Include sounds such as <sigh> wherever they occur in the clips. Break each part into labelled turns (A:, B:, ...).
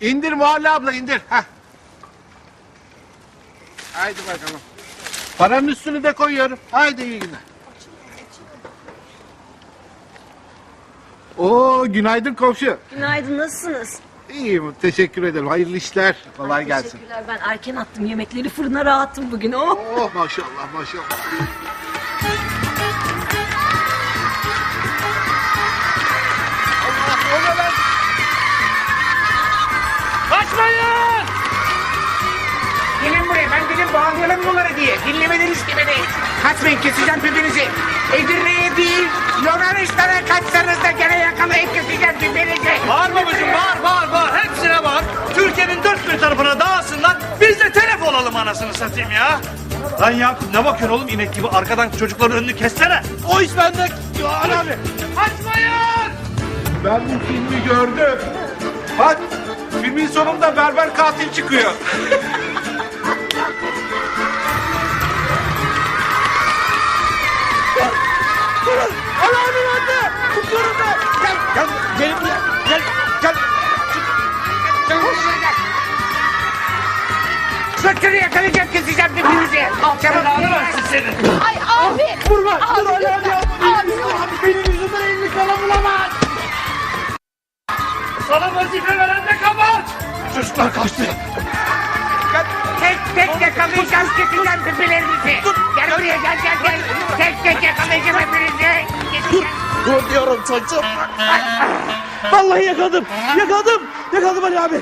A: İndir Muhalle abla indir. Heh. Haydi bakalım. Paranın üstünü de koyuyorum. Haydi iyi günler. Oo günaydın komşu.
B: Günaydın nasılsınız?
A: İyiyim teşekkür ederim. Hayırlı işler. Kolay gelsin.
B: Teşekkürler ben erken attım yemekleri fırına rahattım bugün oh.
A: Oh maşallah maşallah.
C: Bağlayalım bunları diye. Dinlemediniz ki beni. Kaçmayın keseceğim pipinizi. Edirne'ye değil Yunanistan'a kaçsanız da gene yakalayıp keseceğim pipinizi.
D: Bağır babacığım bağır bağır bağır hepsine bağır. Türkiye'nin dört bir tarafına dağılsınlar. Biz de telef olalım anasını satayım ya. Lan Yakup ne bakıyorsun oğlum inek gibi arkadan çocukların önünü kessene. O iş bende. Ya abi. Kaçmayın!
A: Ben bu filmi gördüm. Bak filmin sonunda berber katil çıkıyor. <laughs>
D: Allah'ım anne! Tutuyorum ben! Gel gel gel gel gel gel.
C: Sıkını yakalayacağım keseceğim pipinizi. Çabuk
D: Belanı versin senin.
B: Ay abi.
D: Vurma dur Ali abi. Benim yüzümden elini kana bulamaz. Sana vazife veren de kabahat. Çocuklar kaçtı.
C: Tek tek yakalayacağım keseceğim
D: Dur diyorum çocuğum. Vallahi yakaladım. Yakaladım. Yakaladım Ali abi.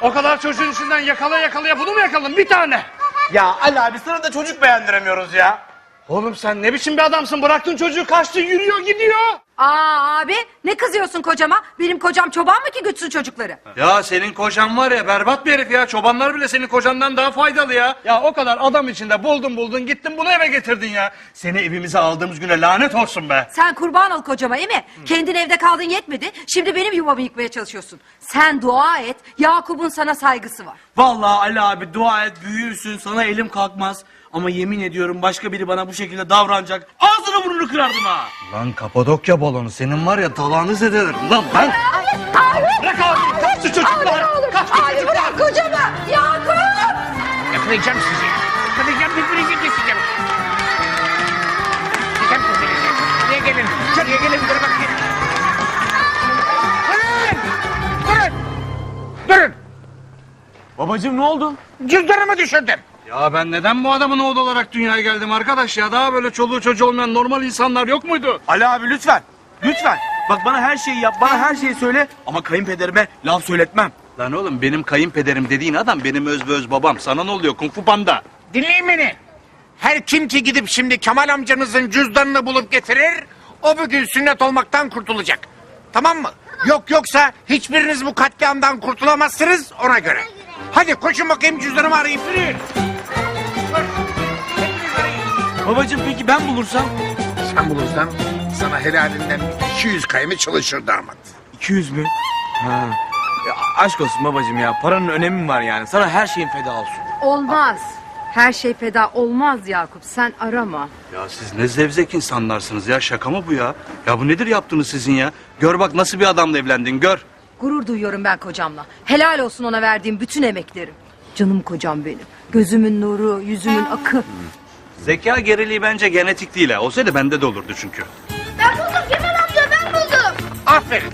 D: O kadar çocuğun içinden yakala yakalaya bunu mu yakaladın bir tane? Ya Ali abi sana da çocuk beğendiremiyoruz ya. Oğlum sen ne biçim bir adamsın bıraktın çocuğu kaçtı yürüyor gidiyor.
E: Aa abi ne kızıyorsun kocama? Benim kocam çoban mı ki gütsün çocukları?
D: Ya senin kocan var ya berbat bir herif ya. Çobanlar bile senin kocandan daha faydalı ya. Ya o kadar adam içinde buldun buldun gittin bunu eve getirdin ya. Seni evimize aldığımız güne lanet olsun be.
E: Sen kurban ol kocama iyi mi? Kendin evde kaldın yetmedi. Şimdi benim yuvamı yıkmaya çalışıyorsun. Sen dua et. Yakup'un sana saygısı var.
F: Vallahi Ali abi dua et büyürsün sana elim kalkmaz. Ama yemin ediyorum başka biri bana bu şekilde davranacak. Ağzını burnunu kırardım ha.
D: Lan Kapadokya balonu senin var ya dalağını zedelerim lan ben. Bırak abi kaçtı çocuklar. Kaçtı
E: Abi bırak kocama. Yakup!
C: Yakalayacağım sizi. Yakalayacağım birbirinizi keseceğim. Keseceğim birbirinizi. Buraya gelin. Buraya gelin. Dur bakayım. Durun. Durun. Durun.
F: Babacım ne oldu?
C: Cüzdanımı düşürdüm.
D: Ya ben neden bu adamın oğlu olarak dünyaya geldim arkadaş ya? Daha böyle çoluğu çocuğu olmayan normal insanlar yok muydu?
F: Ali abi lütfen. Lütfen. Bak bana her şeyi yap bana her şeyi söyle. Ama kayınpederime laf söyletmem.
D: Lan oğlum benim kayınpederim dediğin adam benim öz ve öz babam. Sana ne oluyor kung fu panda?
C: Dinleyin beni. Her kim ki gidip şimdi Kemal amcanızın cüzdanını bulup getirir, o bugün sünnet olmaktan kurtulacak. Tamam mı? Yok yoksa hiçbiriniz bu katliamdan kurtulamazsınız ona göre. Hadi koşun bakayım cüzdanımı arayın. Yürüyün.
F: Babacım peki ben bulursam?
A: Sen bulursan sana helalinden 200 kayını çalışır damat.
F: 200 mü? Ha. Ya, aşk olsun babacım ya paranın önemi mi var yani? Sana her şeyin feda olsun.
E: Olmaz. Her şey feda olmaz Yakup. Sen arama.
D: Ya siz ne zevzek insanlarsınız ya şaka mı bu ya? Ya bu nedir yaptığınız sizin ya? Gör bak nasıl bir adamla evlendin gör.
E: Gurur duyuyorum ben kocamla. Helal olsun ona verdiğim bütün emeklerim. Canım kocam benim. Gözümün nuru, yüzümün akı.
D: Zeka geriliği bence genetik değil ha. Olsaydı bende de olurdu çünkü.
G: Ben buldum Kemal amca ben buldum.
C: Aferin.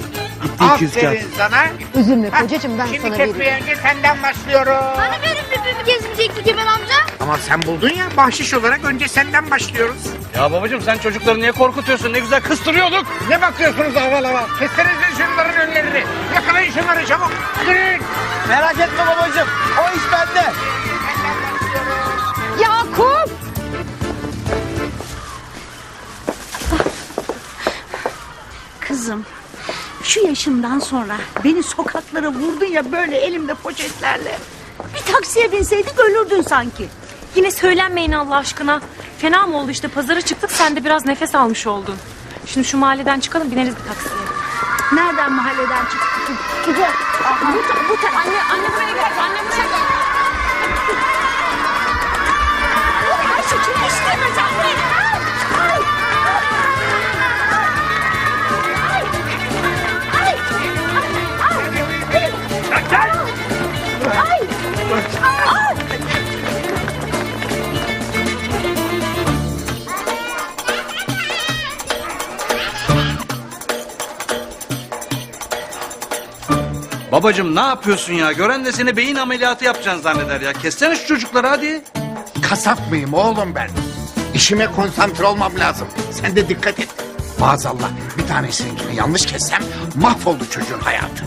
C: Aferin sana.
B: Üzülme
C: Hah,
B: kocacığım ben
C: Şimdi
B: sana veririm.
C: kesmeye önce senden başlıyorum.
G: Hani benim pipimi kesmeyecekti Kemal amca?
C: Ama sen buldun ya bahşiş olarak önce senden başlıyoruz.
D: Ya babacığım sen çocukları niye korkutuyorsun? Ne güzel kıstırıyorduk.
C: Ne bakıyorsunuz aval aval? Kessenize şunların önlerini. Yakalayın şunları çabuk. Yürüyün.
F: Merak etme babacım o iş bende.
B: Yakup!
H: Kızım şu yaşından sonra beni sokaklara vurdun ya böyle elimde poşetlerle. Bir taksiye binseydik ölürdün sanki.
B: Yine söylenmeyin Allah aşkına. Fena mı oldu işte pazara çıktık sen de biraz nefes almış oldun. Şimdi şu mahalleden çıkalım bineriz bir taksiye.
H: Nereden mahalleden çıktın? Gidiyor.
B: Bu, bu anne anne buraya gel anne buraya gel.
H: Ayşe kim istemez anne?
D: Babacım ne yapıyorsun ya? Gören de seni beyin ameliyatı yapacaksın zanneder ya. Kessene şu çocukları hadi.
C: Kasap mıyım oğlum ben? İşime konsantre olmam lazım. Sen de dikkat et. Maazallah bir tanesini yanlış kessem mahvoldu çocuğun hayatı.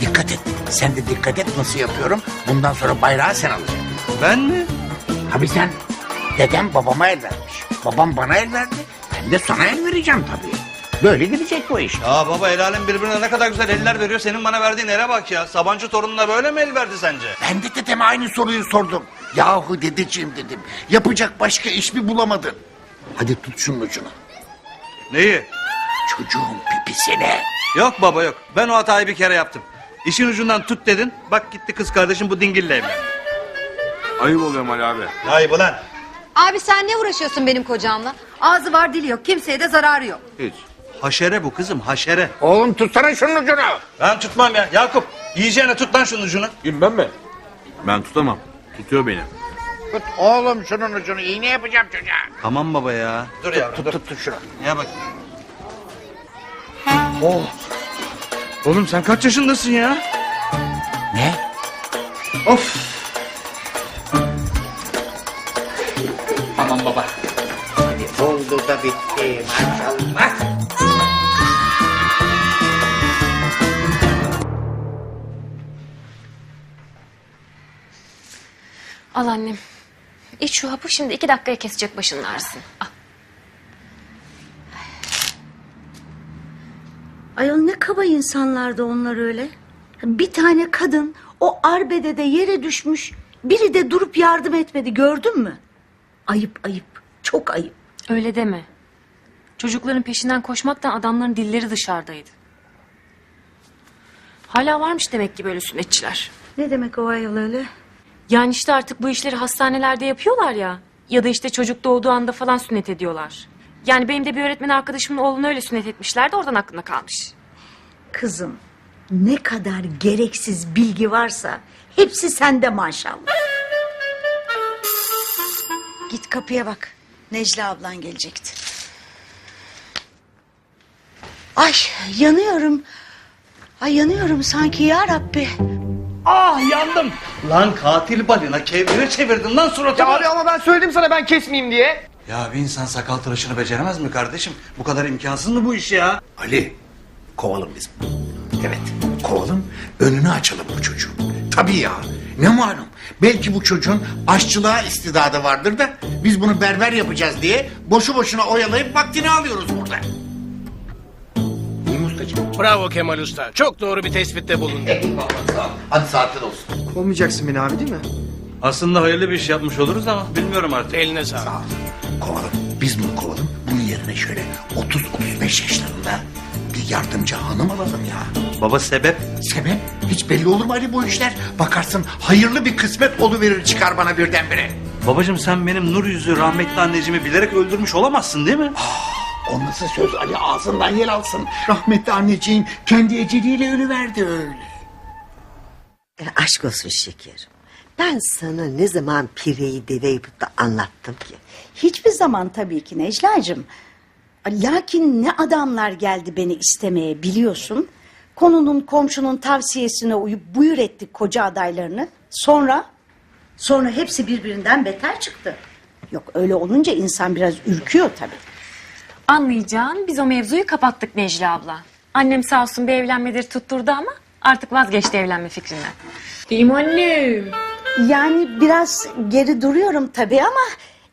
C: Dikkat et. Sen de dikkat et nasıl yapıyorum. Bundan sonra bayrağı sen alacaksın.
D: Ben mi?
C: Tabii sen. Dedem babama el vermiş. Babam bana el verdi. Ben de sana el vereceğim tabii. Böyle gidecek bu iş.
D: Ya baba el alem birbirine ne kadar güzel eller veriyor. Senin bana verdiğin ele bak ya. Sabancı torununa böyle mi el verdi sence?
C: Ben de dedeme aynı soruyu sordum. Yahu dedeciğim dedim. Yapacak başka iş mi bulamadın? Hadi tut şunun ucunu.
D: Neyi?
C: Çocuğun pipisini.
D: Yok baba yok. Ben o hatayı bir kere yaptım. İşin ucundan tut dedin. Bak gitti kız kardeşim bu dingille evlendi.
A: Ayıp oluyor Ali abi.
D: Ayıp ulan.
E: Abi sen ne uğraşıyorsun benim kocamla? Ağzı var dili yok. Kimseye de zararı yok.
D: Hiç. Haşere bu kızım haşere.
C: Oğlum tutsana şunun ucunu.
D: Ben tutmam ya. Yakup yiyeceğine tut lan şunun ucunu.
A: Ben mi? Ben tutamam. Tutuyor beni.
C: Tut oğlum şunun ucunu. İğne yapacağım çocuğa.
D: Tamam baba ya. Dur ya
C: Tut
D: dur.
C: tut tut şunu.
D: Ya bak. Oh. Oğlum sen kaç yaşındasın ya?
C: Ne?
D: Of.
C: Tamam baba. Hadi oldu da bitti maşallah.
B: Al annem. İç şu hapı şimdi iki dakikaya kesecek başının ağrısını. Al.
H: Ayol ne kaba insanlardı onlar öyle. Bir tane kadın o arbedede yere düşmüş. Biri de durup yardım etmedi gördün mü? Ayıp ayıp. Çok ayıp.
B: Öyle deme. Çocukların peşinden koşmaktan adamların dilleri dışarıdaydı. Hala varmış demek ki böyle sünnetçiler.
H: Ne demek o ayol öyle?
B: Yani işte artık bu işleri hastanelerde yapıyorlar ya. Ya da işte çocuk doğduğu anda falan sünnet ediyorlar. Yani benim de bir öğretmen arkadaşımın oğlunu öyle sünnet etmişler de oradan aklına kalmış.
H: Kızım ne kadar gereksiz bilgi varsa hepsi sende maşallah. Git kapıya bak. Necla ablan gelecekti. Ay yanıyorum. Ay yanıyorum sanki ya Rabbi.
D: Ah yandım. Lan katil balina kevgire çevirdin lan suratımı.
I: Ya abi ama ben söyledim sana ben kesmeyeyim diye.
D: Ya bir insan sakal tıraşını beceremez mi kardeşim? Bu kadar imkansız mı bu iş ya?
C: Ali kovalım biz. Evet kovalım önünü açalım bu çocuğun. Tabii ya ne malum. Belki bu çocuğun aşçılığa istidadı vardır da biz bunu berber yapacağız diye boşu boşuna oyalayıp vaktini alıyoruz burada. Ustacığım?
J: Bravo Kemal Usta. Çok doğru bir tespitte bulundun.
C: Eyvallah sağ ol. Hadi saatler olsun.
I: Kovmayacaksın beni abi değil mi?
D: Aslında hayırlı bir iş yapmış oluruz ama bilmiyorum artık.
J: Eline sağlık.
C: Sağ ol. Kovalım. Biz bunu kovalım. Bunun yerine şöyle 30-35 yaşlarında bir yardımcı hanım alalım ya.
D: Baba sebep?
C: Sebep? Hiç belli olur mu Ali bu işler? Bakarsın hayırlı bir kısmet oluverir çıkar bana birdenbire.
D: Babacım sen benim nur yüzlü rahmetli anneciğimi bilerek öldürmüş olamazsın değil mi?
C: O nasıl söz Ali ağzından yel alsın. Rahmetli anneciğin kendi eceliyle ölüverdi öyle.
K: E, aşk olsun şekerim. Ben sana ne zaman pireyi deve yapıp da anlattım ki?
H: Hiçbir zaman tabii ki Necla'cığım. Lakin ne adamlar geldi beni istemeye biliyorsun. Konunun komşunun tavsiyesine uyup buyur ettik koca adaylarını. Sonra? Sonra hepsi birbirinden beter çıktı. Yok öyle olunca insan biraz ürküyor tabii.
B: Anlayacağın biz o mevzuyu kapattık Necla abla. Annem sağ olsun bir evlenmedir tutturdu ama artık vazgeçti evlenme fikrinden. Değil mi annem?
H: Yani biraz geri duruyorum tabii ama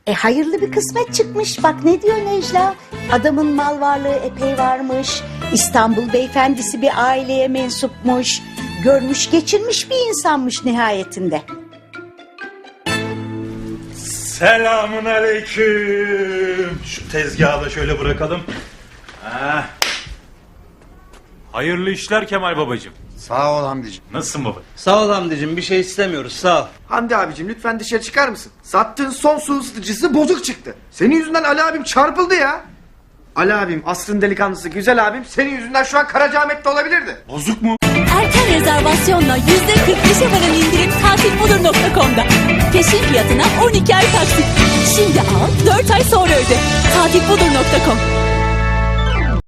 H: e, hayırlı bir kısmet çıkmış. Bak ne diyor Necla? Adamın mal varlığı epey varmış. İstanbul beyefendisi bir aileye mensupmuş. Görmüş geçirmiş bir insanmış nihayetinde.
D: Selamun aleyküm. Şu tezgahı da şöyle bırakalım. Ha.
A: Hayırlı işler Kemal babacığım.
C: Sağ ol Hamdi'ciğim.
A: Nasılsın baba?
D: Sağ ol Hamdi'cim bir şey istemiyoruz sağ ol.
I: Hamdi abicim lütfen dışarı çıkar mısın? Sattığın son su ısıtıcısı bozuk çıktı. Senin yüzünden Ali abim çarpıldı ya. Ali abim aslın delikanlısı güzel abim senin yüzünden şu an Karacaahmet'te olabilirdi.
A: Bozuk mu?
G: Erken rezervasyonla %45'e varan indirim tatilbudur.com'da. Peşin fiyatına 12 ay taksit. Şimdi al 4 ay sonra öde. Tatilbudur.com